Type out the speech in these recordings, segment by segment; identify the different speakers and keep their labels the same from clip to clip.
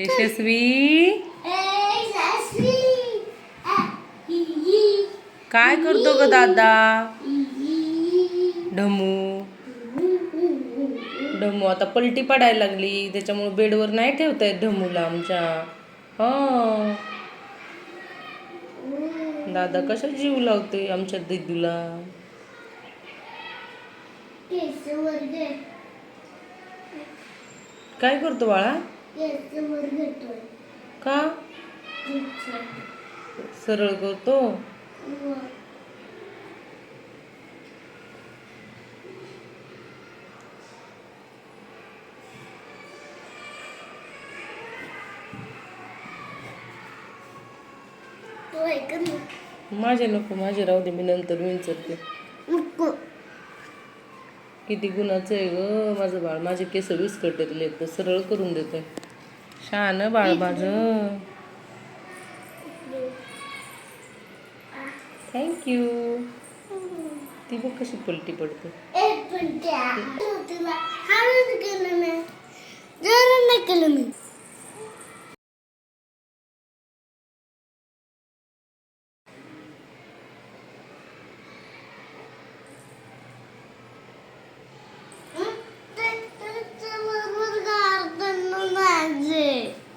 Speaker 1: यशस्वी? काय करतो ग दादा? ढमू. ढमू आता पलटी पडायला लागली. त्याच्यामुळे बेडवर नाही ठेवता येत ढमूला आमच्या. हा. दादा कशा जीव लावते आमच्या दिदूला? काय करतो बाळा? का? सरळ करतो. माझे नको माझे राहू दे मी नंतर विंचरते. किती गुणाचं आहे ग माझं बाळ माझे केस विस्कटले तर सरळ करून देतोय. शान बाळ माझं थँक्यू ती बघ कशी पलटी पडते
Speaker 2: केलं मी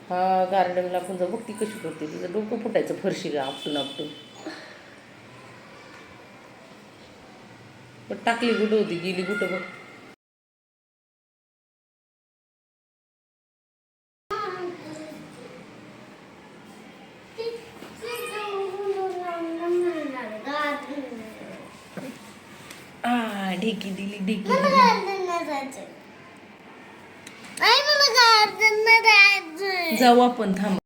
Speaker 1: हा गार्डनला आपण जाऊ. बघ ती कशी करते. तिचं डोकं फुटायचं फरशी गा आपटून आपटून. पण टाकली कुठं होती गेली कुठं बघ. ढेकी दिली ढेकी दिली. जाऊ आपण थांब.